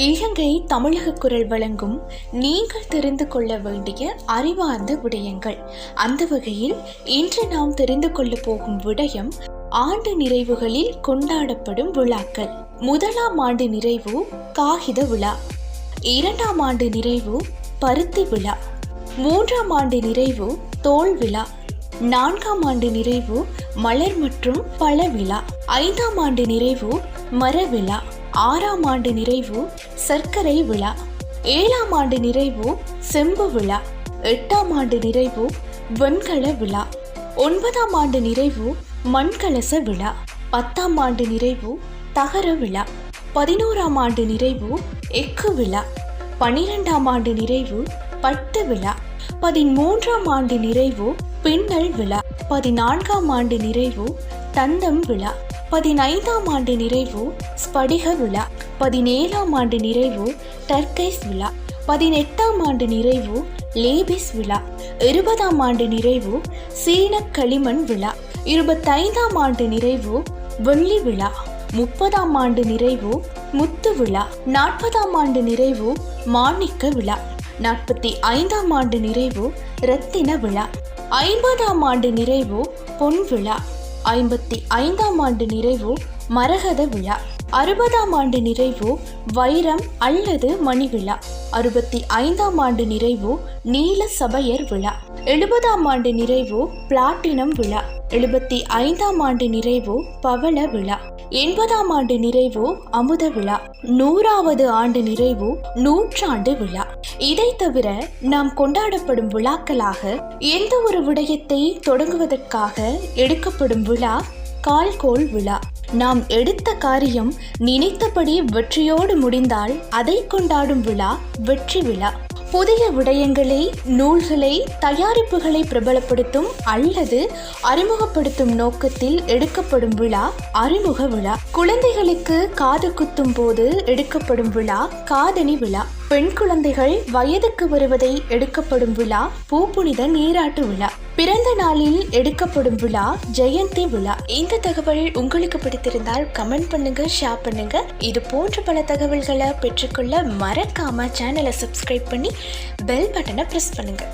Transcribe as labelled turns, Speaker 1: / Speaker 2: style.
Speaker 1: இலங்கை தமிழக குரல் வழங்கும் நீங்கள் தெரிந்து கொள்ள வேண்டிய அறிவார்ந்த விடயங்கள். அந்த வகையில் இன்று நாம் தெரிந்து கொள்ள போகும் விடயம் ஆண்டு நிறைவுகளில் கொண்டாடப்படும் விழாக்கள். முதலாம் ஆண்டு நிறைவு காகித விழா. இரண்டாம் ஆண்டு நிறைவு பருத்தி விழா. மூன்றாம் ஆண்டு நிறைவு தோல் விழா. நான்காம் ஆண்டு நிறைவு மலர் மற்றும் பழ விழா. ஐந்தாம் ஆண்டு நிறைவு மர விழா. ஆறாம் ஆண்டு நிறைவு சர்க்கரை விழா. ஏழாம் ஆண்டு நிறைவு செம்பு விழா. எட்டாம் ஆண்டு நிறைவு வெண்கல விழா. ஒன்பதாம் ஆண்டு நிறைவு மண்கலச விழா. பத்தாம் ஆண்டு நிறைவு தகர விழா. பதினோராம் ஆண்டு நிறைவு எக்கு விழா. பனிரெண்டாம் ஆண்டு நிறைவு பட்டு விழா. பதிமூன்றாம் ஆண்டு நிறைவு பின்னல் விழா. பதினான்காம் ஆண்டு நிறைவு தந்தம் விழா. பதினைந்தாம் ஆண்டு நிறைவு ஸ்படிக விழா. பதினேழாம் ஆண்டு நிறைவு டர்கைஸ் விழா. பதினெட்டாம் ஆண்டு நிறைவு லேபிஸ் விழா. இருபதாம் ஆண்டு நிறைவு சீன களிமண் விழா. இருபத்தைந்தாம் ஆண்டு நிறைவு வெள்ளி விழா. முப்பதாம் ஆண்டு நிறைவு முத்து விழா. நாற்பதாம் ஆண்டு நிறைவு மாணிக்க விழா. நாற்பத்தி ஐந்தாம் ஆண்டு நிறைவு ரத்தின விழா. ஐம்பதாம் ஆண்டு நிறைவு பொன் விழா. ஐம்பத்தி ஐந்தாம் ஆண்டு நிறைவு மரகத விழா. அறுபதாம் ஆண்டு நிறைவு வைரம் அல்லது மணி விழா அறுபத்தி ஐந்தாம் ஆண்டு நிறைவு நீல சபையர் விழா. எழுபதாம் ஆண்டு நிறைவு பிளாட்டினம் விழா. எழுபத்தி ஐந்தாம் ஆண்டு நிறைவு பவள விழா. எண்பதாம் ஆண்டு நிறைவு அமுத விழா. நூறாவது ஆண்டு நிறைவு நூற்றாண்டு விழா. இதை தவிர நாம் கொண்டாடப்படும் விழாக்களாக எந்த ஒரு விடயத்தை தொடங்குவதற்காக எடுக்கப்படும் விழா கால்கோள் விழா. நாம் எடுத்த காரியம் நினைத்தபடி வெற்றியோடு முடிந்தால் அதை கொண்டாடும் விழா வெற்றி விழா. புதிய விடயங்களை நூல்களை தயாரிப்புகளை பிரபலப்படுத்தும் அல்லது அறிமுகப்படுத்தும் நோக்கத்தில் எடுக்கப்படும் விழா அறிமுக விழா. குழந்தைகளுக்கு காது குத்தும் போது எடுக்கப்படும் விழா காதணி விழா. பெண் குழந்தைகள் வயதுக்கு வருவதை எடுக்கப்படும் விழா பூப்புனித நீராட்டு விழா. பிறந்த நாளில் எடுக்கப்படும் விழா ஜெயந்தி விழா. இந்த தகவல் உங்களுக்கு பிடித்திருந்தால் கமெண்ட் பண்ணுங்க ஷேர் பண்ணுங்க. இது போன்ற பல தகவல்களை பெற்றுக்கொள்ள மறக்காம சேனலை சப்ஸ்கிரைப் பண்ணி பெல் பட்டனை ப்ரெஸ் பண்ணுங்க.